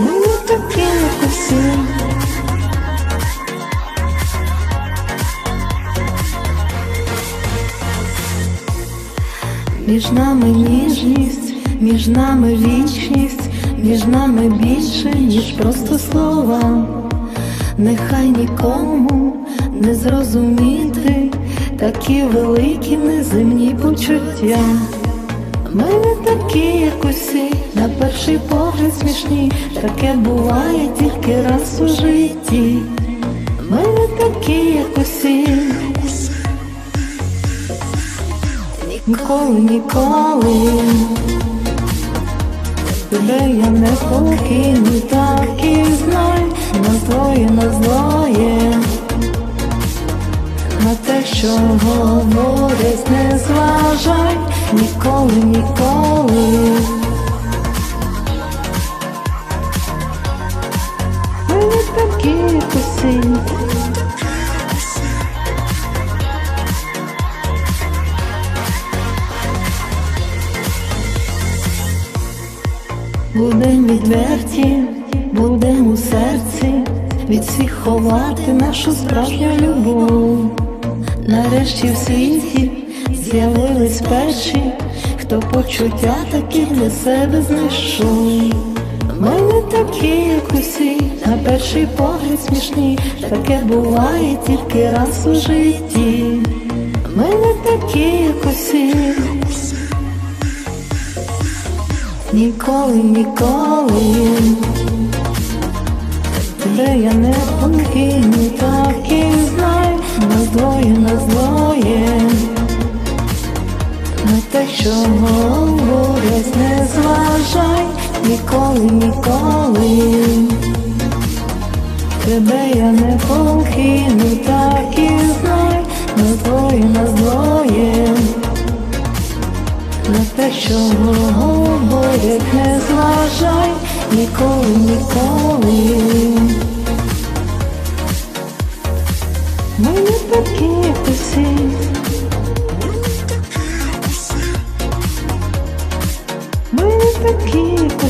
Muito químico, sim. Між нами ніжність, між нами вічність, між нами більше, ніж просто слова. Нехай нікому не зрозуміти такі великі неземні почуття. Ми не такі, як усі, на перший погляд смішні, таке буває тільки раз у житті. Ми не такі, як усі. Ніколи, ніколи тебе я не покину, так і знай, на злоє, на злоє, що говорять, не зважай, ніколи, ніколи. Ми не такі, як усі. Будем відверті, будем у серці, від всіх ховати нашу справжню любов. Нарешті в світі з'явились перші, хто почуття такі для себе знайшов. Ми не такі, як усі, на перший погляд смішні, таке буває тільки раз у житті. Ми не такі, як усі. Ніколи, ніколи тебе я не покину, так і знай, на злоє, на злоє, на те, що говорять, не зважай, ніколи, ніколи, тебе я не покину, так і знай, на злоє, на злоє. На те, що говорять, не зважай ніколи, ніколи. Ми не такі, як усі. Ми не такі, як